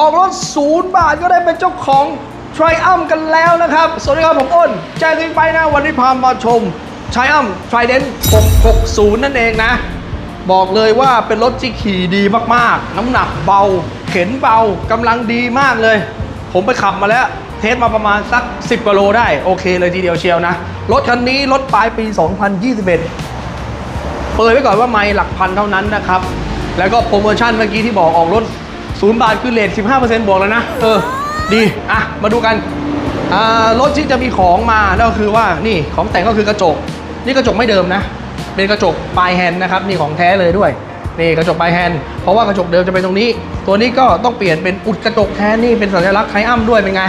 ออกรถศูนย์บาทก็ได้เป็นเจ้าของ t r i u m p กันแล้วนะครับ สวัสดีครับผมอ้นแจ้งกันไปนะ วันนี้พามาชม t r i u m p Trident 660 นั่นเองนะ บอกเลยว่าเป็นรถที่ขี่ดีมากๆ น้ำหนักเบา เข็นเบากำลังดีมากเลย ผมไปขับมาแล้ว เทสมาประมาณสัก 10กิโลได้ โอเคเลยทีเดียวเชียวนะ รถคันนี้รถปลายปี 2021 เปิดไว้ก่อนว่าไม่หลักพันเท่านั้นนะครับ แล้วก็โปรโมชั่นเมื่อกี้ที่บอกออกรถ ศูนย์บาทคือเลท15%บวกแล้วนะ เออ ดี อะ มาดูกัน อ่ารถที่จะมีของมาแล้วก็คือว่า นี่ ของแต่งก็คือกระจก นี่กระจกไม่เดิมนะ เป็นกระจกปลายแฮนด์นะครับ นี่ของแท้เลยด้วย นี่กระจกปลายแฮนด์ เพราะว่ากระจกเดิมจะเป็นตรงนี้ ตัวนี้ก็ต้องเปลี่ยนเป็นอุดกระจกแทนนี่ เป็นสัญลักษณ์ไทอัมด้วยเป็นไง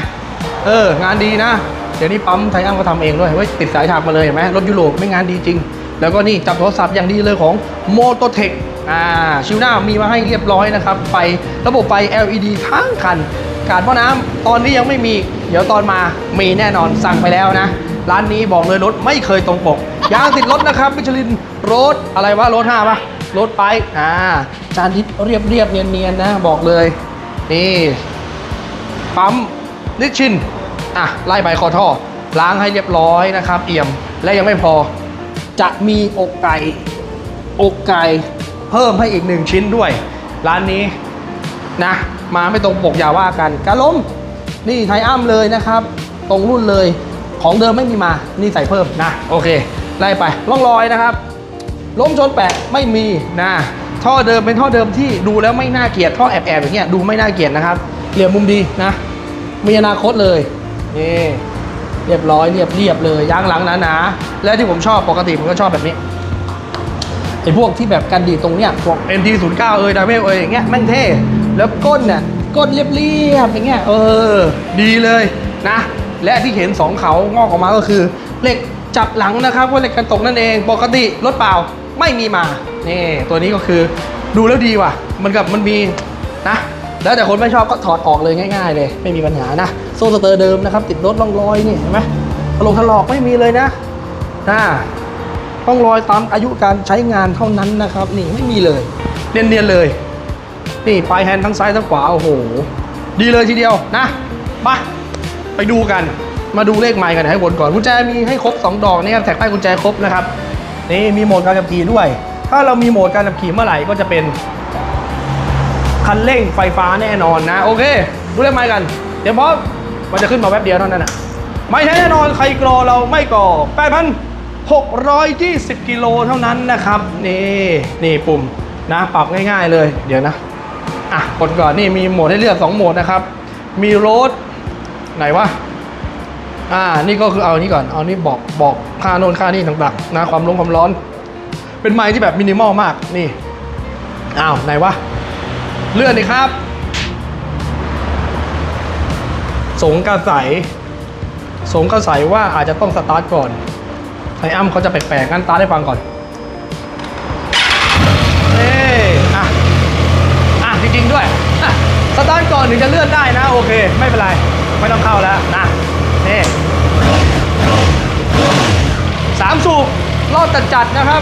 เออ งานดีนะ เดี๋ยวนี้ปั๊มไทอัมก็ทำเองด้วยเว้ย ติดสายฉากมาเลยเห็นไหมรถยุโรปไม่งานดีจริง แล้วก็นี่จับโทรศัพท์อย่างดีเลยของ m o t o t e c h อ่าชิวหน้ามีมาให้เรียบร้อยนะครับไฟระบบไฟ LED ทั้งคัน การพ่อน้ำตอนนี้ยังไม่มี เดี๋ยวตอนมามีแน่นอนสั่งไปแล้วนะ ร้านนี้บอกเลยรถไม่เคยตรงปกยางติดรถนะครับมิชลินรถอะไรวะรถห้าปะรถไปอ่าจานทิพเรียบเรียบเนียนเนียนนะบอกเลยนี่ปั๊มนิชชินอะไล่ใบคอท่อ ล้างให้เรียบร้อยนะครับ เอี่ยมและยังไม่พอ จะมีอกไก่อกไก่ เพิ่มให้อีกหนึ่งชิ้นด้วย ร้านนี้นะ มาไม่ตรงปกอย่าว่ากันกระล้มนี่ไทอัมเลยนะครับ ตรงรุ่นเลยของเดิมไม่มีมา นี่ใส่เพิ่มนะ โอเคไล่ไปร่องรอยนะครับ ล้มชนแปะไม่มีนะ ท่อเดิมเป็นท่อเดิมที่ดูแล้วไม่น่าเกลียดท่อแอบๆอย่างเงี้ยดูไม่น่าเกลียดนะครับ เหลี่ยมมุมดีนะ มีอนาคตเลยนี่เรียบร้อยเรียบเรียบเลยยางหลังหนาๆและที่ผมชอบปกติผมก็ชอบแบบนี้ ไอ้พวกที่แบบกันดีดตรงเนี้ยพวก NT09 เอยดาเมลเอยอย่างเงี้ยแม่งเท่แล้วก้นเนี่ยก้นเรียบเรียบๆอย่างเงี้ยเออ ดีเลยนะ และที่เห็นสองเขางอกออกมาก็คือเหล็กจับหลังนะครับว่าเหล็กกันตกนั่นเองปกติรถเปล่าไม่มีมานี่ตัวนี้ก็คือดูแล้วดีว่ะ มันกับมันมีนะแล้วแต่คนไม่ชอบก็ถอดออกเลยง่ายๆเลย ไม่มีปัญหานะ โซ่สเตอร์เดิมนะครับ ติดรถร่องรอยนี่เห็นไหมถลงถลอกไม่มีเลยนะนะ ร่องรอยตามอายุการใช้งานเท่านั้นนะครับ นี่ไม่มีเลยเนียนๆเลย นี่ปลายแฮนด์ทั้งซ้ายทั้งขวาโอ้โห ดีเลยทีเดียวนะมาไปดูกัน มาดูเลขไมล์กันให้วนก่อนกุญแจมีให้ครบ 2 ดอกนะครับแท็กใต้กุญแจครบนะครับนี่มีโหมดการขับขี่ด้วย ถ้าเรามีโหมดการขับขี่เมื่อไหร่ก็จะเป็นคันเร่งไฟฟ้าแน่นอนนะ โอเค ดูเลขไม้กันเดี๋ยวพอมันจะขึ้นมาแป๊บเดียวเท่านั้นอะไม่แน่นอนใครกรอเราไม่ก่อ 620 กิโลเท่านั้นนะครับ นี่นี่ปุ่มนะปรับง่ายๆเลย เดี๋ยวนะ อะกดก่อนนี่มีโหมดให้เลือก 2 โหมดนะครับ มีโรดไหนวะอ่า นี่ก็คือเอานี่ก่อน เอานี่บอกบอกค่าโน่นค่านี่ต่างๆนะความร้อนความร้อน เป็นไม้ที่แบบมินิมอลมากนี่อ้าวไหนวะเลื่อนดิครับ สงกระใสสงกระใสว่าอาจจะต้องสตาร์ทก่อน ไอ้อ้ำเขาจะแปลกๆงั้นตาร์ทให้ฟังก่อนเอ้อะอะจริงๆด้วยอะสตาร์ทก่อนถึงจะเลื่อนได้นะโอเค ไม่เป็นไร ไม่ต้องเข้าแล้วนะนี่สามสูบรอบจัดๆนะครับ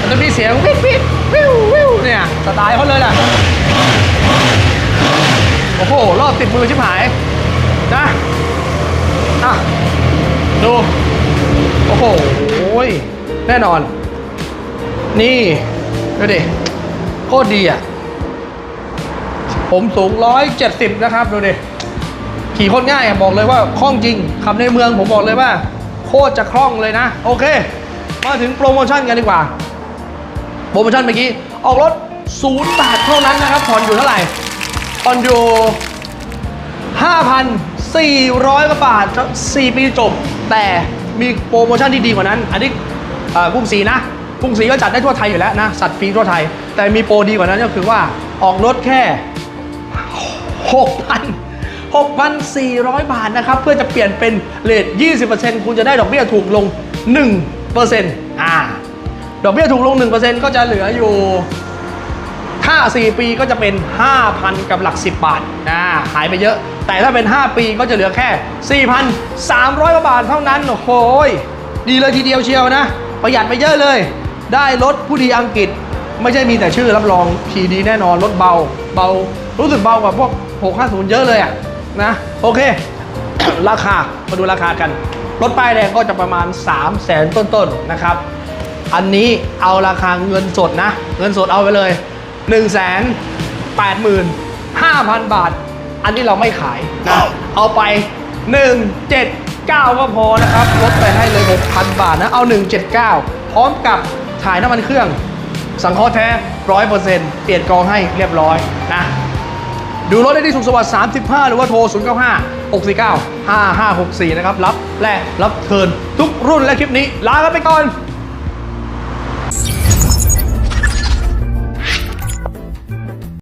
มันจะมีเสียงวิววิววิววิวเนี่ย สไตล์เขาเลยแหละ โอ้โห รอบติดมือชิบหาย นะอะดู โอ้โห แน่นอน นี่ ดูดิ โคตรดีอะ ผมสูง 170 นะครับ ดูดิ ขี่โคตรง่ายอะ บอกเลยว่าคล่องจริงขับในเมืองผมบอกเลยว่า โคตรจะคล่องเลยนะ โอเค มาถึงโปรโมชั่นกันดีกว่า โปรโมชั่นเมื่อกี้ ออกรถศูนย์บาทเท่านั้นนะครับผ่อนอยู่เท่าไหร่ ผ่อนอยู่5,400กว่าบาท4ปีจบ แต่มีโปรโมชั่นที่ดีกว่านั้น อันนี้อ่อกรุงศรีนะกรุงศรีก็จัดได้ทั่วไทยอยู่แล้วนะ สัตว์ฟรีทั่วไทย แต่มีโปรดีกว่านั้นก็คือว่าออกรถแค่ 6,000 6,400 บาทนะครับ เพื่อจะเปลี่ยนเป็นเลท20%คุณจะได้ดอกเบี้ยถูกลง 1%อ่า ดอกเบี้ยถูกลง 1%ก็จะเหลืออยู่ ถ้า 4 ปีก็จะเป็น 5,000 กับหลัก 10 บาทนะหายไปเยอะ แต่ถ้าเป็น 5 ปีก็จะเหลือแค่ 4,300กว่าบาทเท่านั้น โอ้โหยดีเลยทีเดียวเชียวนะ ประหยัดไปเยอะเลย ได้รถผู้ดีอังกฤษ ไม่ใช่มีแต่ชื่อรับรองขี่ดีแน่นอนรถเบา เบา รู้สึกเบากว่าพวก 650 เยอะเลยอะนะ โอเค ราคา มาดูราคากัน รถป้ายแดงก็จะประมาณ 3 0 0แสนต้นๆนะครับ อันนี้เอาราคาเงินสดนะ เงินสดเอาไปเลย 1 8 5 0 0 0 บาท อันนี้เราไม่ขายนะ เอาไป 179 ก็พอนะครับ ลดไปให้เลย 6,000 บาทนะ เอา 179 พร้อมกับถ่ายน้ำมันเครื่อง สังเคราะห์แท้ 100%เปลี่ยนกองให้เรียบร้อยนะดูรถได้ที่สุขสวัสดิ์35 หรือว่าโทร 095 649 5564 นะครับ รับแลกรับเทิร์นทุกรุ่นและคลิปนี้ ลากันไปก่อน